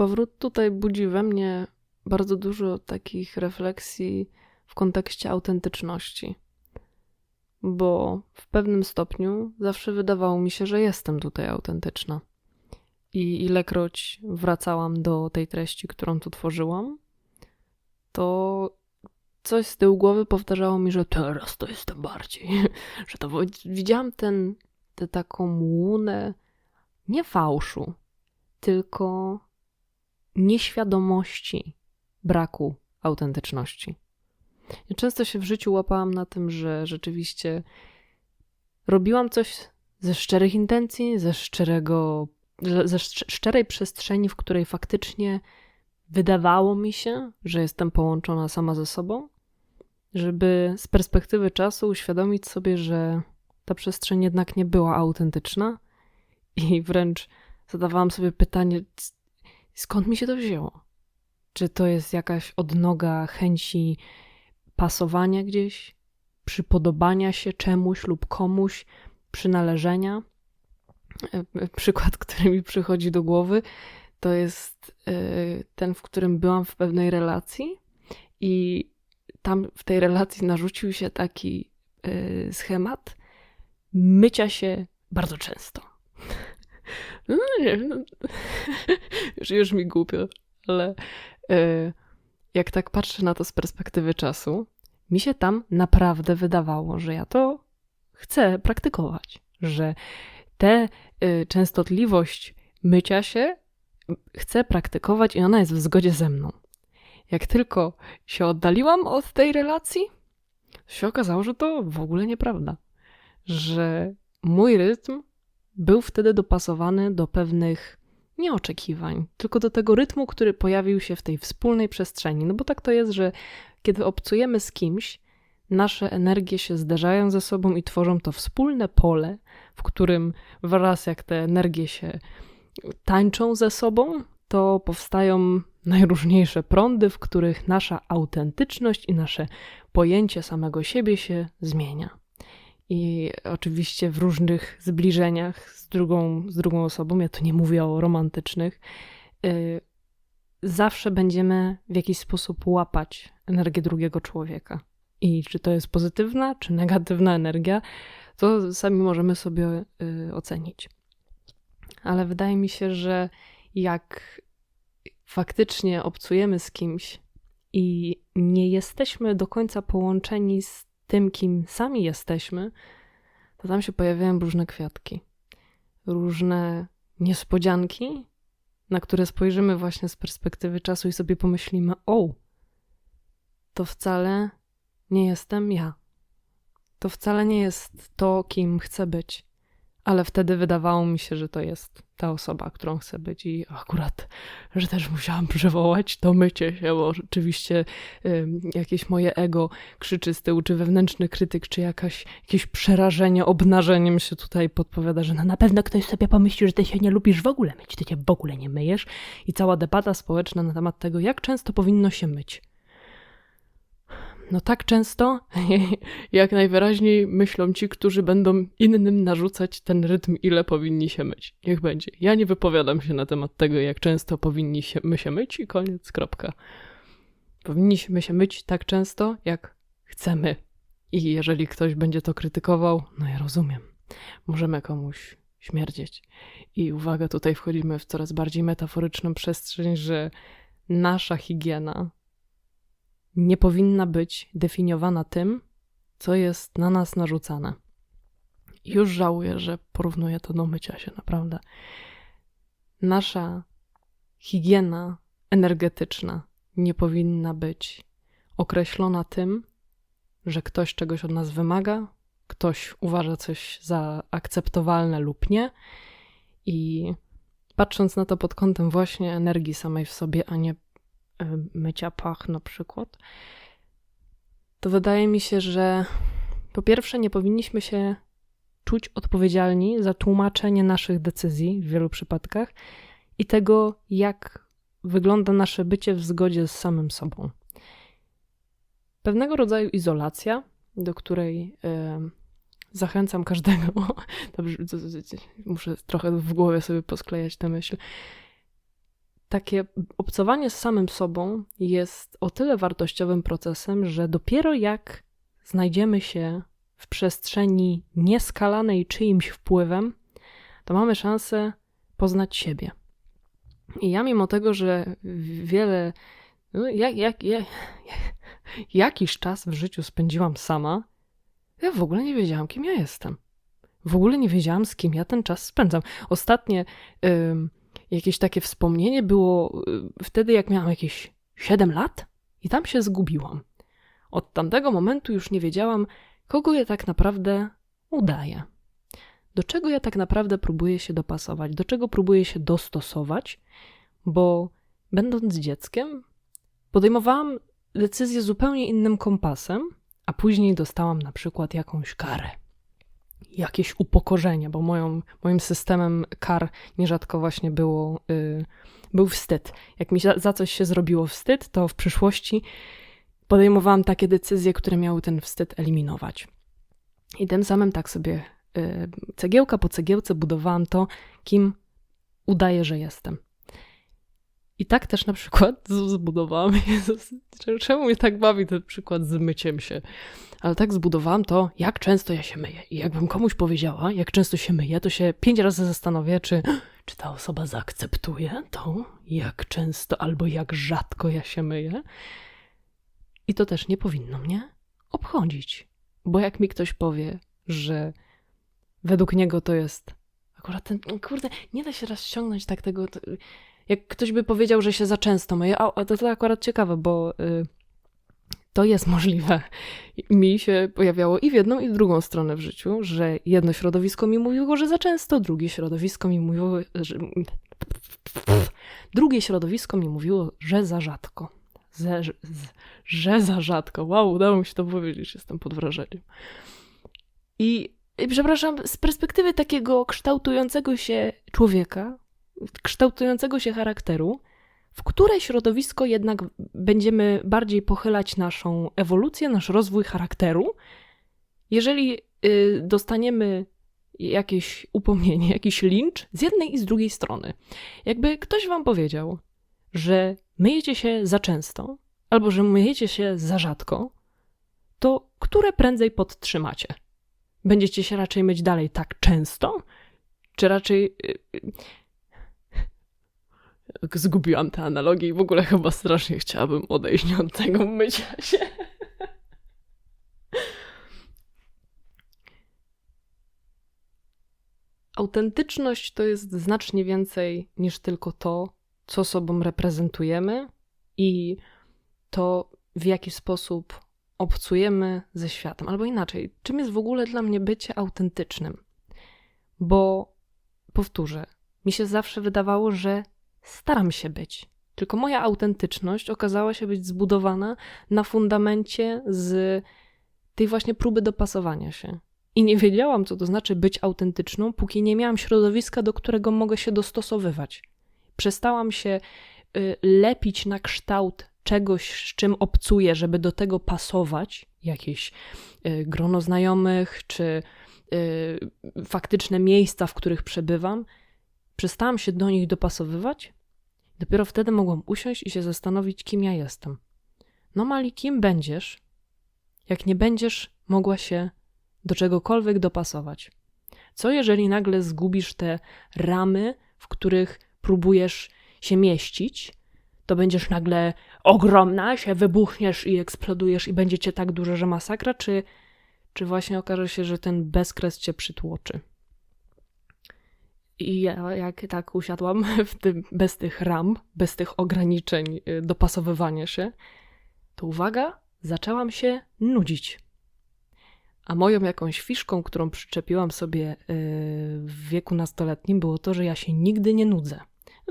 Powrót tutaj budzi we mnie bardzo dużo takich refleksji w kontekście autentyczności. Bo w pewnym stopniu zawsze wydawało mi się, że jestem tutaj autentyczna. I ilekroć wracałam do tej treści, którą tu tworzyłam, to coś z tyłu głowy powtarzało mi, że teraz to jestem bardziej. że to widziałam ten, tę taką łunę nie fałszu, tylko nieświadomości braku autentyczności. Ja często się w życiu łapałam na tym, że rzeczywiście robiłam coś ze szczerych intencji, ze szczerego, ze szczerej przestrzeni, w której faktycznie wydawało mi się, że jestem połączona sama ze sobą, żeby z perspektywy czasu uświadomić sobie, że ta przestrzeń jednak nie była autentyczna i wręcz zadawałam sobie pytanie, skąd mi się to wzięło? Czy to jest jakaś odnoga chęci pasowania gdzieś, przypodobania się czemuś lub komuś, przynależenia? E, przykład, który mi przychodzi do głowy, to jest e, ten, w którym byłam w pewnej relacji i tam w tej relacji narzucił się taki e, schemat mycia się bardzo często. No nie, no, już, już mi głupio, ale yy, jak tak patrzę na to z perspektywy czasu, mi się tam naprawdę wydawało, że ja to chcę praktykować, że tę y, częstotliwość mycia się chcę praktykować i ona jest w zgodzie ze mną. Jak tylko się oddaliłam od tej relacji, się okazało, że to w ogóle nieprawda. Że mój rytm był wtedy dopasowany do pewnych nie oczekiwań, tylko do tego rytmu, który pojawił się w tej wspólnej przestrzeni. No bo tak to jest, że kiedy obcujemy z kimś, nasze energie się zderzają ze sobą i tworzą to wspólne pole, w którym wraz jak te energie się tańczą ze sobą, to powstają najróżniejsze prądy, w których nasza autentyczność i nasze pojęcie samego siebie się zmienia i oczywiście w różnych zbliżeniach z drugą, z drugą osobą, ja tu nie mówię o romantycznych, yy, zawsze będziemy w jakiś sposób łapać energię drugiego człowieka. I czy to jest pozytywna, czy negatywna energia, to sami możemy sobie yy, ocenić. Ale wydaje mi się, że jak faktycznie obcujemy z kimś i nie jesteśmy do końca połączeni z tym, kim sami jesteśmy, to tam się pojawiają różne kwiatki, różne niespodzianki, na które spojrzymy właśnie z perspektywy czasu i sobie pomyślimy: O, to wcale nie jestem ja. To wcale nie jest to, kim chcę być ale wtedy wydawało mi się, że to jest ta osoba, którą chcę być i akurat, że też musiałam przywołać to mycie się, bo rzeczywiście jakieś moje ego krzyczy z tyłu, czy wewnętrzny krytyk, czy jakaś, jakieś przerażenie obnażeniem się tutaj podpowiada, że no na pewno ktoś sobie pomyśli, że ty się nie lubisz w ogóle myć, ty się w ogóle nie myjesz i cała debata społeczna na temat tego, jak często powinno się myć. No tak często, jak najwyraźniej myślą ci, którzy będą innym narzucać ten rytm, ile powinni się myć. Niech będzie. Ja nie wypowiadam się na temat tego, jak często powinni się, my się myć i koniec, kropka. Powinniśmy się myć tak często, jak chcemy. I jeżeli ktoś będzie to krytykował, no ja rozumiem. Możemy komuś śmierdzieć. I uwaga, tutaj wchodzimy w coraz bardziej metaforyczną przestrzeń, że nasza higiena nie powinna być definiowana tym, co jest na nas narzucane. Już żałuję, że porównuję to do mycia się, naprawdę. Nasza higiena energetyczna nie powinna być określona tym, że ktoś czegoś od nas wymaga, ktoś uważa coś za akceptowalne lub nie. I patrząc na to pod kątem właśnie energii samej w sobie, a nie mycia pach na przykład, to wydaje mi się, że po pierwsze nie powinniśmy się czuć odpowiedzialni za tłumaczenie naszych decyzji w wielu przypadkach i tego, jak wygląda nasze bycie w zgodzie z samym sobą. Pewnego rodzaju izolacja, do której y, zachęcam każdego. Dobrze, muszę trochę w głowie sobie posklejać tę myśl takie obcowanie z samym sobą jest o tyle wartościowym procesem, że dopiero jak znajdziemy się w przestrzeni nieskalanej czyimś wpływem, to mamy szansę poznać siebie. I ja, mimo tego, że wiele, no, jak, jak, jak, jakiś czas w życiu spędziłam sama, ja w ogóle nie wiedziałam, kim ja jestem. W ogóle nie wiedziałam, z kim ja ten czas spędzam. Ostatnie y, jakieś takie wspomnienie było y, wtedy, jak miałam jakieś 7 lat i tam się zgubiłam. Od tamtego momentu już nie wiedziałam, kogo ja tak naprawdę udaję. Do czego ja tak naprawdę próbuję się dopasować, do czego próbuję się dostosować, bo będąc dzieckiem, podejmowałam decyzję zupełnie innym kompasem, a później dostałam na przykład jakąś karę. Jakieś upokorzenie, bo moją, moim systemem kar nierzadko właśnie było, yy, był wstyd. Jak mi za, za coś się zrobiło wstyd, to w przyszłości podejmowałam takie decyzje, które miały ten wstyd eliminować. I tym samym tak sobie yy, cegiełka po cegiełce budowałam to, kim udaję, że jestem. I tak też na przykład zbudowałam, Jezus, czemu mnie tak bawi ten przykład z myciem się, ale tak zbudowałam to, jak często ja się myję. I jakbym komuś powiedziała, jak często się myję, to się pięć razy zastanowię, czy, czy ta osoba zaakceptuje to, jak często albo jak rzadko ja się myję. I to też nie powinno mnie obchodzić. Bo jak mi ktoś powie, że według niego to jest akurat ten, kurde, nie da się rozciągnąć tak tego, to, jak ktoś by powiedział, że się za często myje, a to, to akurat ciekawe, bo y, to jest możliwe. Mi się pojawiało i w jedną, i w drugą stronę w życiu, że jedno środowisko mi mówiło, że za często, drugie środowisko mi mówiło, że... Drugie środowisko mi mówiło, że za rzadko. Ze, że, za rzadko. Wow, udało mi się to powiedzieć, jestem pod wrażeniem. I, I przepraszam, z perspektywy takiego kształtującego się człowieka, kształtującego się charakteru, w które środowisko jednak będziemy bardziej pochylać naszą ewolucję, nasz rozwój charakteru. Jeżeli y, dostaniemy jakieś upomnienie, jakiś lincz z jednej i z drugiej strony. Jakby ktoś wam powiedział, że myjecie się za często, albo że myjecie się za rzadko, to które prędzej podtrzymacie? Będziecie się raczej myć dalej tak często? Czy raczej y, Zgubiłam te analogie i w ogóle chyba strasznie chciałabym odejść od tego mycia się. Autentyczność to jest znacznie więcej niż tylko to, co sobą reprezentujemy i to, w jaki sposób obcujemy ze światem. Albo inaczej, czym jest w ogóle dla mnie bycie autentycznym? Bo powtórzę, mi się zawsze wydawało, że staram się być. Tylko moja autentyczność okazała się być zbudowana na fundamencie z tej właśnie próby dopasowania się. I nie wiedziałam, co to znaczy być autentyczną, póki nie miałam środowiska, do którego mogę się dostosowywać. Przestałam się y, lepić na kształt czegoś, z czym obcuję, żeby do tego pasować, jakieś y, grono znajomych, czy y, faktyczne miejsca, w których przebywam. Przestałam się do nich dopasowywać Dopiero wtedy mogłam usiąść i się zastanowić, kim ja jestem. No Mali, kim będziesz, jak nie będziesz mogła się do czegokolwiek dopasować? Co jeżeli nagle zgubisz te ramy, w których próbujesz się mieścić, to będziesz nagle ogromna, się wybuchniesz i eksplodujesz i będzie cię tak dużo, że masakra, czy, czy właśnie okaże się, że ten bezkres cię przytłoczy? I ja, jak tak usiadłam w tym, bez tych ram, bez tych ograniczeń y, dopasowywania się, to uwaga, zaczęłam się nudzić. A moją jakąś fiszką, którą przyczepiłam sobie y, w wieku nastoletnim, było to, że ja się nigdy nie nudzę.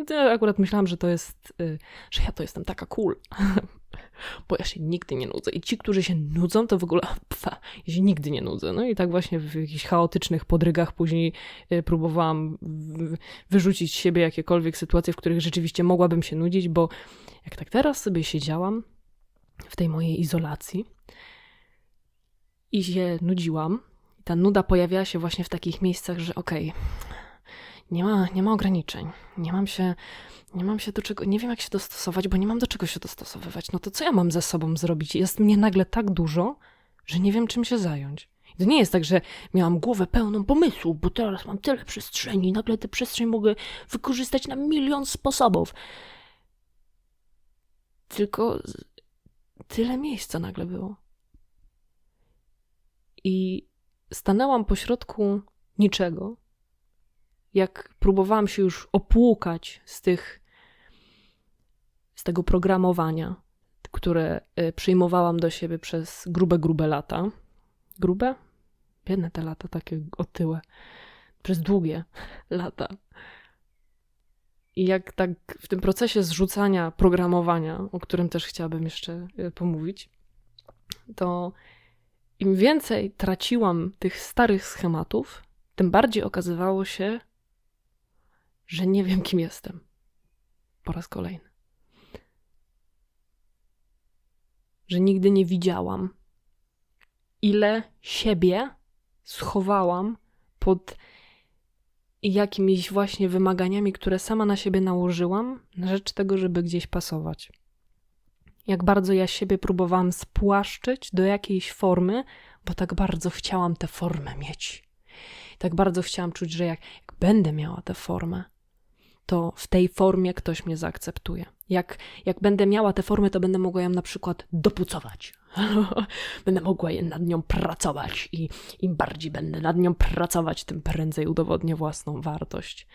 Ja akurat myślałam, że to jest, y, że ja to jestem taka cool. bo ja się nigdy nie nudzę. I ci, którzy się nudzą, to w ogóle pfa, ja się nigdy nie nudzę. No i tak właśnie w jakichś chaotycznych podrygach później y, próbowałam wyrzucić z siebie jakiekolwiek sytuacje, w których rzeczywiście mogłabym się nudzić, bo jak tak teraz sobie siedziałam w tej mojej izolacji i się nudziłam, ta nuda pojawiała się właśnie w takich miejscach, że okej, okay, nie ma, nie ma ograniczeń. Nie mam się, nie mam się do czego, nie wiem jak się dostosować, bo nie mam do czego się dostosowywać. No to co ja mam ze sobą zrobić? Jest mnie nagle tak dużo, że nie wiem czym się zająć. To nie jest tak, że miałam głowę pełną pomysłów, bo teraz mam tyle przestrzeni, nagle tę przestrzeń mogę wykorzystać na milion sposobów. Tylko tyle miejsca nagle było. I stanęłam pośrodku niczego, jak próbowałam się już opłukać z tych, z tego programowania, które y, przyjmowałam do siebie przez grube, grube lata. Grube? Biedne te lata, takie otyłe. Przez długie lata. I jak tak w tym procesie zrzucania programowania, o którym też chciałabym jeszcze y, pomówić, to im więcej traciłam tych starych schematów, tym bardziej okazywało się, że nie wiem, kim jestem. Po raz kolejny. Że nigdy nie widziałam, ile siebie schowałam pod jakimiś właśnie wymaganiami, które sama na siebie nałożyłam, na rzecz tego, żeby gdzieś pasować. Jak bardzo ja siebie próbowałam spłaszczyć do jakiejś formy, bo tak bardzo chciałam tę formę mieć. Tak bardzo chciałam czuć, że jak, jak będę miała tę formę, to w tej formie ktoś mnie zaakceptuje. Jak, jak będę miała tę formę, to będę mogła ją na przykład dopucować. będę mogła nad nią pracować i im bardziej będę nad nią pracować, tym prędzej udowodnię własną wartość.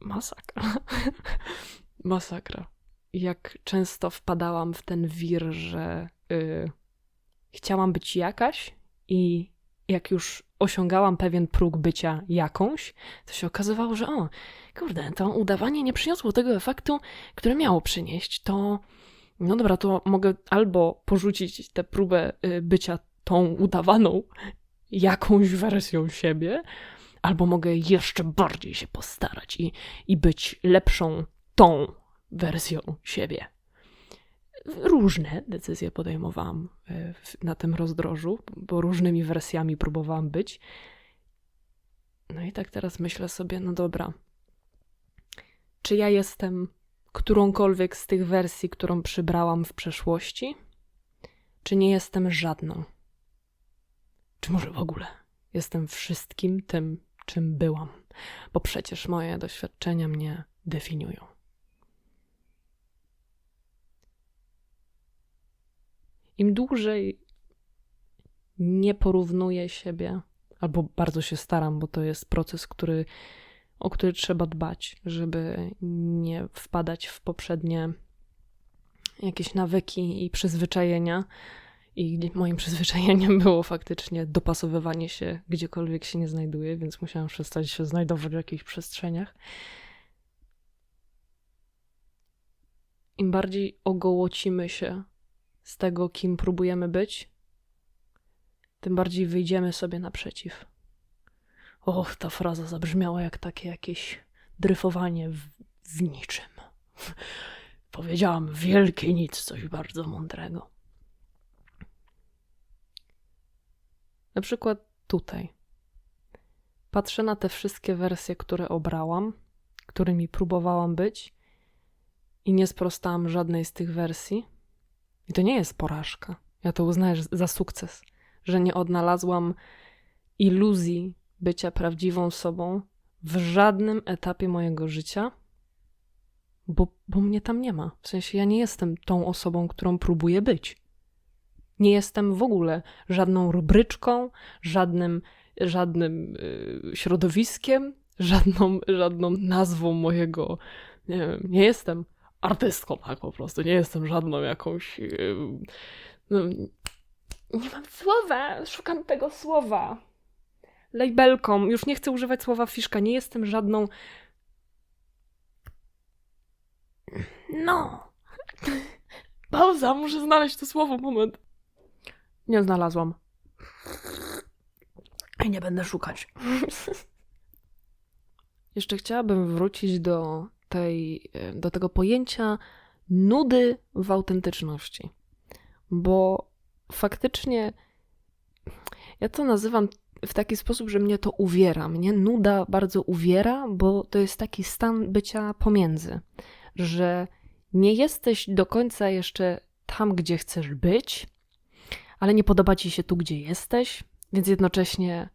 Masakra. Masakra. Jak często wpadałam w ten wir, że yy, chciałam być jakaś i jak już osiągałam pewien próg bycia jakąś, to się okazywało, że o, kurde, to udawanie nie przyniosło tego efektu, który miało przynieść. To, no dobra, to mogę albo porzucić tę próbę y, bycia tą udawaną jakąś wersją siebie, albo mogę jeszcze bardziej się postarać i, i być lepszą tą wersją siebie różne decyzje podejmowałam e, na tym rozdrożu, bo różnymi wersjami próbowałam być. No i tak teraz myślę sobie, no dobra, czy ja jestem którąkolwiek z tych wersji, którą przybrałam w przeszłości, czy nie jestem żadną? Czy może w ogóle jestem wszystkim tym, czym byłam? Bo przecież moje doświadczenia mnie definiują. Im dłużej nie porównuję siebie, albo bardzo się staram, bo to jest proces, który, o który trzeba dbać, żeby nie wpadać w poprzednie jakieś nawyki i przyzwyczajenia. I moim przyzwyczajeniem było faktycznie dopasowywanie się gdziekolwiek się nie znajduje, więc musiałam przestać się znajdować w jakichś przestrzeniach. Im bardziej ogołocimy się z tego, kim próbujemy być, tym bardziej wyjdziemy sobie naprzeciw. Och, ta fraza zabrzmiała jak takie jakieś dryfowanie w, w niczym. Powiedziałam wielkie nic, coś bardzo mądrego. Na przykład tutaj. Patrzę na te wszystkie wersje, które obrałam, którymi próbowałam być, i nie sprostałam żadnej z tych wersji i to nie jest porażka. Ja to uznaję za sukces, że nie odnalazłam iluzji bycia prawdziwą sobą w żadnym etapie mojego życia, bo, bo mnie tam nie ma. W sensie ja nie jestem tą osobą, którą próbuję być. Nie jestem w ogóle żadną rubryczką, żadnym, żadnym yy, środowiskiem, żadną, żadną nazwą mojego. Nie, nie jestem artystką, tak po prostu. Nie jestem żadną jakąś. No, nie mam słowa, szukam tego słowa. Labelką, już nie chcę używać słowa fiszka, nie jestem żadną. No. Pauza, muszę znaleźć to słowo, moment. Nie znalazłam. I nie będę szukać. Jeszcze chciałabym wrócić do tej, e, do tego pojęcia nudy w autentyczności. Bo faktycznie ja to nazywam w taki sposób, że mnie to uwiera. Mnie nuda bardzo uwiera, bo to jest taki stan bycia pomiędzy, że nie jesteś do końca jeszcze tam, gdzie chcesz być, ale nie podoba ci się tu, gdzie jesteś, więc jednocześnie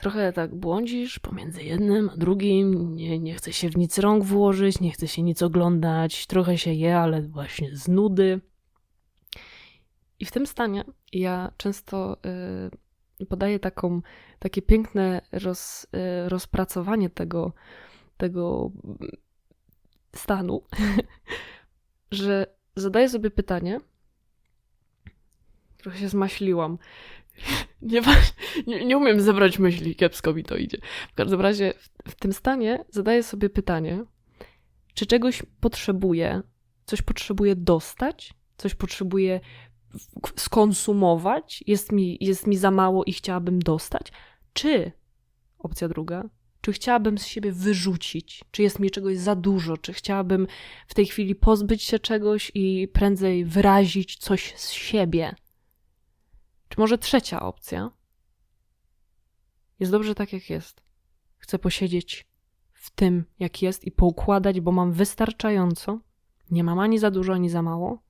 trochę tak błądzisz pomiędzy jednym a drugim, nie, nie chce się w nic rąk włożyć, nie chce się nic oglądać, trochę się je, ale właśnie z nudy. I w tym stanie ja często y, podaję taką, takie piękne roz, y, rozpracowanie tego, tego stanu, że zadaję sobie pytanie, trochę się zmaśliłam. Nie, nie, nie, umiem zebrać myśli, kiepsko mi to idzie. W każdym razie w, w tym stanie zadaję sobie pytanie, czy czegoś potrzebuję, coś potrzebuję dostać, coś potrzebuję skonsumować, jest mi, jest mi za mało i chciałabym dostać, czy opcja druga, czy chciałabym z siebie wyrzucić, czy jest mi czegoś za dużo, czy chciałabym w tej chwili pozbyć się czegoś i prędzej wyrazić coś z siebie. Czy może trzecia opcja? Jest dobrze tak, jak jest. Chcę posiedzieć w tym, jak jest i poukładać, bo mam wystarczająco. Nie mam ani za dużo, ani za mało,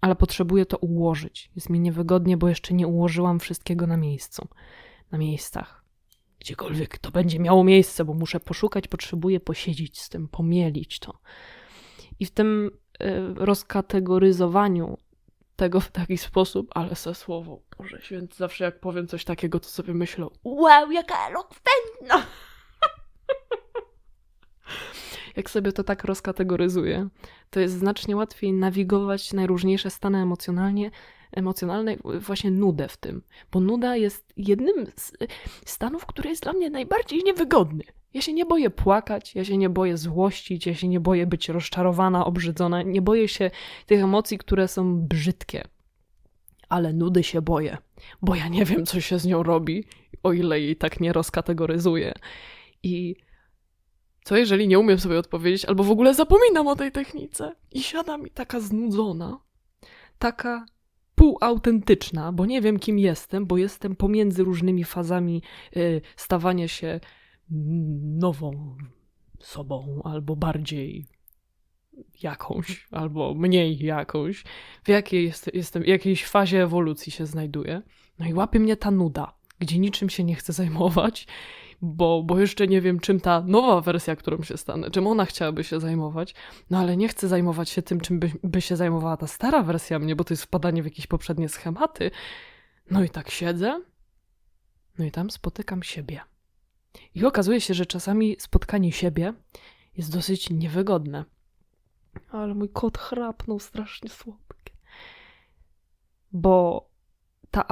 ale potrzebuję to ułożyć. Jest mi niewygodnie, bo jeszcze nie ułożyłam wszystkiego na miejscu, na miejscach. Gdziekolwiek to będzie miało miejsce, bo muszę poszukać, potrzebuję posiedzieć z tym, pomielić to. I w tym y, rozkategoryzowaniu tego w taki sposób, ale se słowo, Boże Święty, zawsze jak powiem coś takiego, to sobie myślę, wow, jaka elokwentna! jak sobie to tak rozkategoryzuję, to jest znacznie łatwiej nawigować najróżniejsze stany emocjonalnie, emocjonalne, właśnie nudę w tym. Bo nuda jest jednym z stanów, który jest dla mnie najbardziej niewygodny. Ja się nie boję płakać, ja się nie boję złościć, ja się nie boję być rozczarowana, obrzydzona, nie boję się tych emocji, które są brzydkie. Ale nudy się boję, bo ja nie wiem, co się z nią robi, o ile jej tak nie rozkategoryzuję. I co jeżeli nie umiem sobie odpowiedzieć, albo w ogóle zapominam o tej technice i siada mi taka znudzona, taka półautentyczna, bo nie wiem kim jestem, bo jestem pomiędzy różnymi fazami y, stawania się nową sobą, albo bardziej jakąś, albo mniej jakąś, w jakiej jest, jestem, jakiejś fazie ewolucji się znajduję. No i łapie mnie ta nuda, gdzie niczym się nie chcę zajmować bo, bo jeszcze nie wiem, czym ta nowa wersja, którą się stanę, czym ona chciałaby się zajmować, no ale nie chcę zajmować się tym, czym by, by się zajmowała ta stara wersja mnie, bo to jest wpadanie w jakieś poprzednie schematy. No i tak siedzę, no i tam spotykam siebie. I okazuje się, że czasami spotkanie siebie jest dosyć niewygodne. Ale mój kot chrapnął strasznie słodkie. Bo ta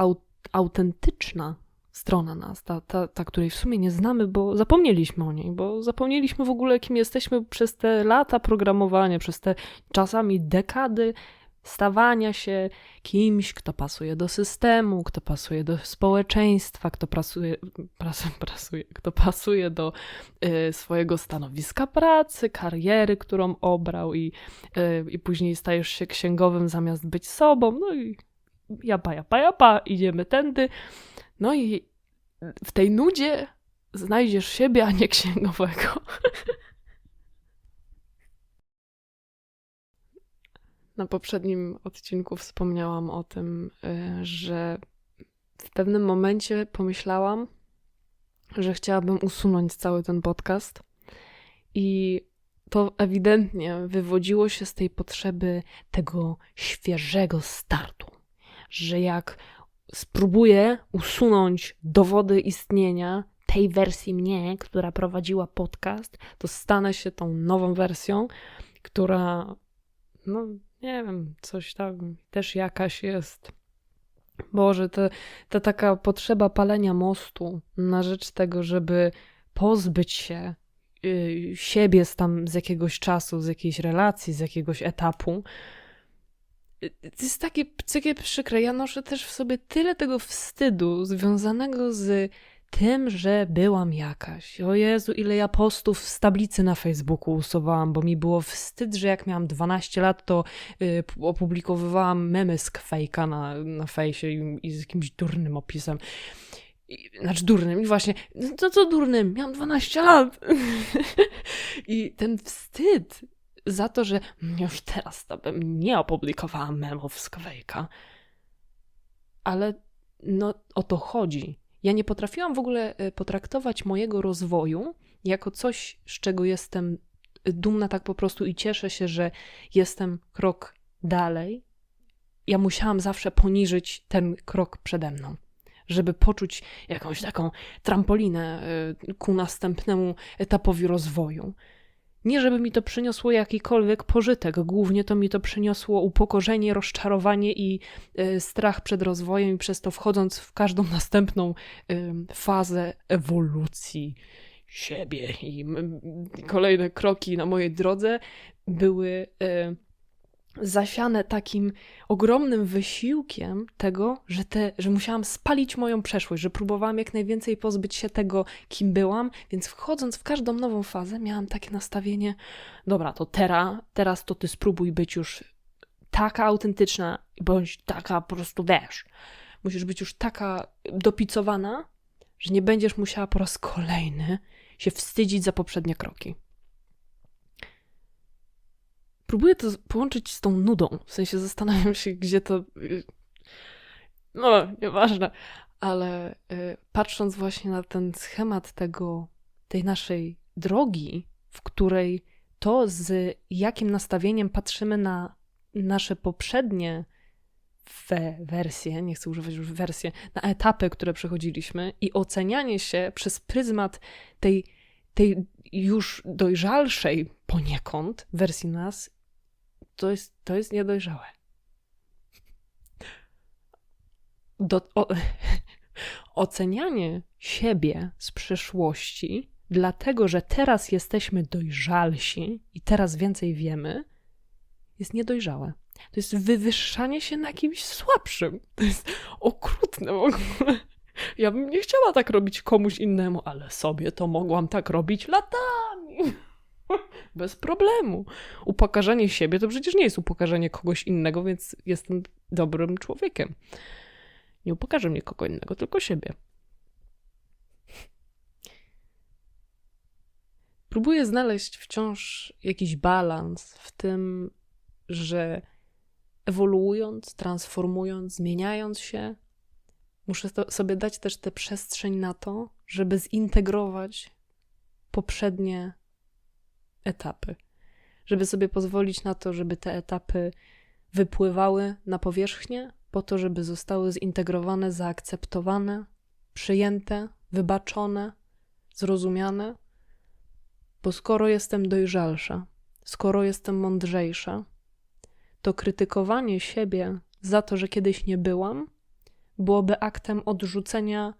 autentyczna strona nas, ta, ta, ta, której w sumie nie znamy, bo zapomnieliśmy o niej, bo zapomnieliśmy w ogóle, kim jesteśmy przez te lata programowania, przez te czasami dekady stawania się kimś, kto pasuje do systemu, kto pasuje do społeczeństwa, kto pasuje, pras, prasuje, kto pasuje do y, swojego stanowiska pracy, kariery, którą obrał i, y, i później stajesz się księgowym zamiast być sobą, no i japa, japa, japa, idziemy tędy. No i w tej nudzie znajdziesz siebie, a nie księgowego. Na poprzednim odcinku wspomniałam o tym, y, że w pewnym momencie pomyślałam, że chciałabym usunąć cały ten podcast. I to ewidentnie wywodziło się z tej potrzeby tego świeżego startu. Że jak spróbuję usunąć dowody istnienia tej wersji mnie, która prowadziła podcast, to stanę się tą nową wersją, która, no nie wiem, coś tam też jakaś jest. Boże, ta, ta taka potrzeba palenia mostu na rzecz tego, żeby pozbyć się y, siebie z tam z jakiegoś czasu, z jakiejś relacji, z jakiegoś etapu, to jest takie, takie przykre. Ja noszę też w sobie tyle tego wstydu związanego z tym, że byłam jakaś. O Jezu, ile ja postów z tablicy na Facebooku usuwałam, bo mi było wstyd, że jak miałam 12 lat, to y, opublikowywałam memy z kwejka na, na fejsie i, i z jakimś durnym opisem. I, znaczy durnym, i właśnie, co co durnym? Miałam 12 lat. I ten wstyd za to, że już teraz to bym nie opublikowała memów z Kawejka. Ale no o to chodzi. Ja nie potrafiłam w ogóle e, potraktować mojego rozwoju jako coś, z czego jestem dumna tak po prostu i cieszę się, że jestem krok dalej. Ja musiałam zawsze poniżyć ten krok przede mną, żeby poczuć jakąś taką trampolinę e, ku następnemu etapowi rozwoju. Nie, żeby mi to przyniosło jakikolwiek pożytek, głównie to mi to przyniosło upokorzenie, rozczarowanie i y, strach przed rozwojem, i przez to wchodząc w każdą następną y, fazę ewolucji siebie i kolejne kroki na mojej drodze były. Zasiane takim ogromnym wysiłkiem tego, że, te, że musiałam spalić moją przeszłość, że próbowałam jak najwięcej pozbyć się tego, kim byłam, więc wchodząc w każdą nową fazę, miałam takie nastawienie: dobra, to teraz, teraz to ty spróbuj być już taka autentyczna, bądź taka po prostu wiesz. Musisz być już taka dopicowana, że nie będziesz musiała po raz kolejny się wstydzić za poprzednie kroki próbuję to połączyć z tą nudą. W sensie zastanawiam się, gdzie to. Y, no, nieważne. Ale y, patrząc właśnie na ten schemat tego, tej naszej drogi, w której to, z jakim nastawieniem patrzymy na nasze poprzednie we wersje, nie chcę używać już wersje, na etapy, które przechodziliśmy i ocenianie się przez pryzmat tej, tej już dojrzalszej poniekąd wersji nas to jest, to jest niedojrzałe. Do, o, ocenianie siebie z przeszłości, dlatego że teraz jesteśmy dojrzalsi i teraz więcej wiemy, jest niedojrzałe. To jest wywyższanie się na kimś słabszym. To jest okrutne w ogóle. Ja bym nie chciała tak robić komuś innemu, ale sobie to mogłam tak robić latami. Bez problemu. Upokarzanie siebie to przecież nie jest upokarzanie kogoś innego, więc jestem dobrym człowiekiem. Nie upokarzę mnie kogo innego, tylko siebie. Próbuję znaleźć wciąż jakiś balans w tym, że ewoluując, transformując, zmieniając się, muszę sobie dać też tę przestrzeń na to, żeby zintegrować poprzednie etapy. Żeby sobie pozwolić na to, żeby te etapy wypływały na powierzchnię, po to, żeby zostały zintegrowane, zaakceptowane, przyjęte, wybaczone, zrozumiane. Bo skoro jestem dojrzalsza, skoro jestem mądrzejsza, to krytykowanie siebie za to, że kiedyś nie byłam, byłoby aktem odrzucenia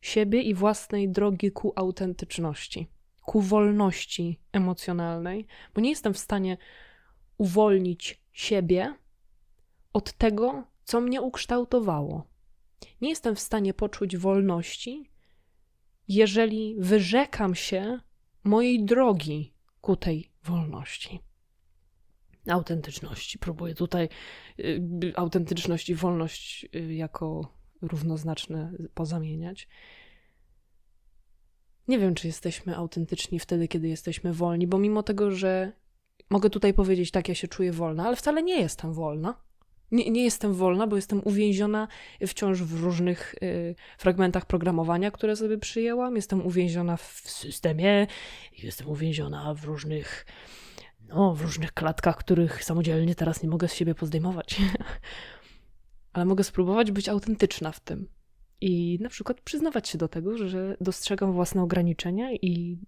siebie i własnej drogi ku autentyczności ku wolności emocjonalnej, bo nie jestem w stanie uwolnić siebie od tego, co mnie ukształtowało. Nie jestem w stanie poczuć wolności, jeżeli wyrzekam się mojej drogi ku tej wolności. Autentyczności. Próbuję tutaj y, autentyczność i wolność y, jako równoznaczne pozamieniać. Nie wiem, czy jesteśmy autentyczni wtedy, kiedy jesteśmy wolni, bo mimo tego, że mogę tutaj powiedzieć, tak, ja się czuję wolna, ale wcale nie jestem wolna. Nie, nie jestem wolna, bo jestem uwięziona wciąż w różnych y, fragmentach programowania, które sobie przyjęłam. Jestem uwięziona w systemie, jestem uwięziona w różnych, no, w różnych klatkach, których samodzielnie teraz nie mogę z siebie pozdejmować. ale mogę spróbować być autentyczna w tym. I na przykład przyznawać się do tego, że dostrzegam własne ograniczenia i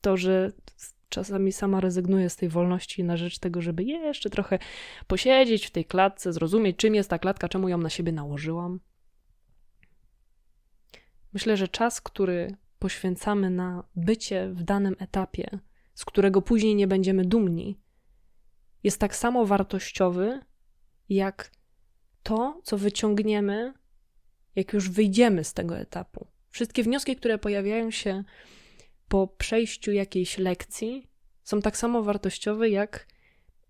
to, że czasami sama rezygnuję z tej wolności na rzecz tego, żeby jeszcze trochę posiedzieć w tej klatce, zrozumieć, czym jest ta klatka, czemu ją na siebie nałożyłam. Myślę, że czas, który poświęcamy na bycie w danym etapie, z którego później nie będziemy dumni, jest tak samo wartościowy, jak to, co wyciągniemy jak już wyjdziemy z tego etapu. Wszystkie wnioski, które pojawiają się po przejściu jakiejś lekcji, są tak samo wartościowe jak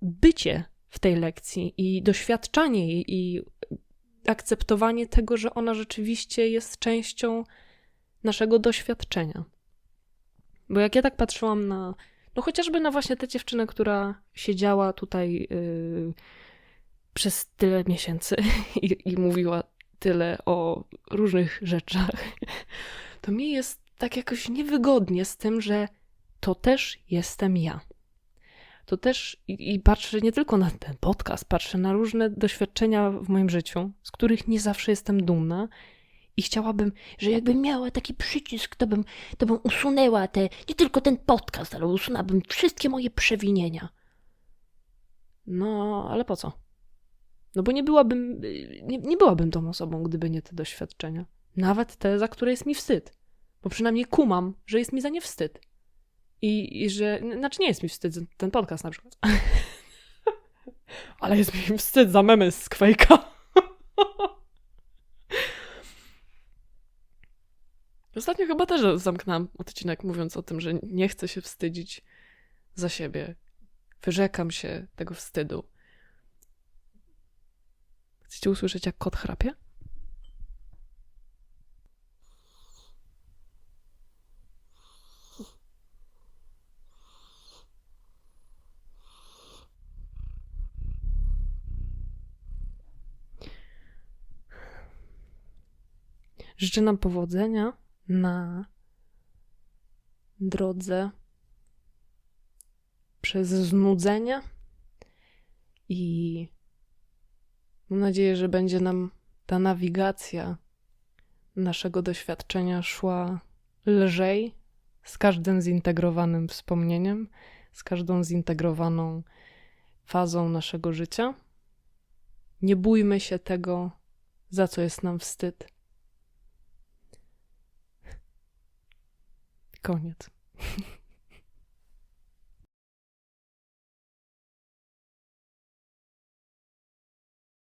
bycie w tej lekcji i doświadczanie jej i akceptowanie tego, że ona rzeczywiście jest częścią naszego doświadczenia. Bo jak ja tak patrzyłam na, no chociażby na właśnie tę dziewczynę, która siedziała tutaj yy, przez tyle miesięcy i, i mówiła tyle o różnych rzeczach, to mi jest tak jakoś niewygodnie z tym, że to też jestem ja. To też i, i, patrzę nie tylko na ten podcast, patrzę na różne doświadczenia w moim życiu, z których nie zawsze jestem dumna. I chciałabym, że jakbym miała taki przycisk, to bym, to bym usunęła te, nie tylko ten podcast, ale usunęłabym wszystkie moje przewinienia. No, ale po co? No bo nie byłabym, nie, nie byłabym tą osobą, gdyby nie te doświadczenia. Nawet te, za które jest mi wstyd. Bo przynajmniej kumam, że jest mi za nie wstyd. I, I że, znaczy nie jest mi wstyd ten podcast na przykład. Ale jest mi wstyd za memy z Quake'a. Ostatnio chyba też zamknęłam odcinek mówiąc o tym, że nie chcę się wstydzić za siebie. Wyrzekam się tego wstydu. Chcecie usłyszeć, jak kot chrapie? Życzę nam powodzenia na drodze przez znudzenie i mam nadzieję, że będzie nam ta nawigacja naszego doświadczenia szła lżej z każdym zintegrowanym wspomnieniem, z każdą zintegrowaną fazą naszego życia. Nie bójmy się tego, za co jest nam wstyd. Koniec.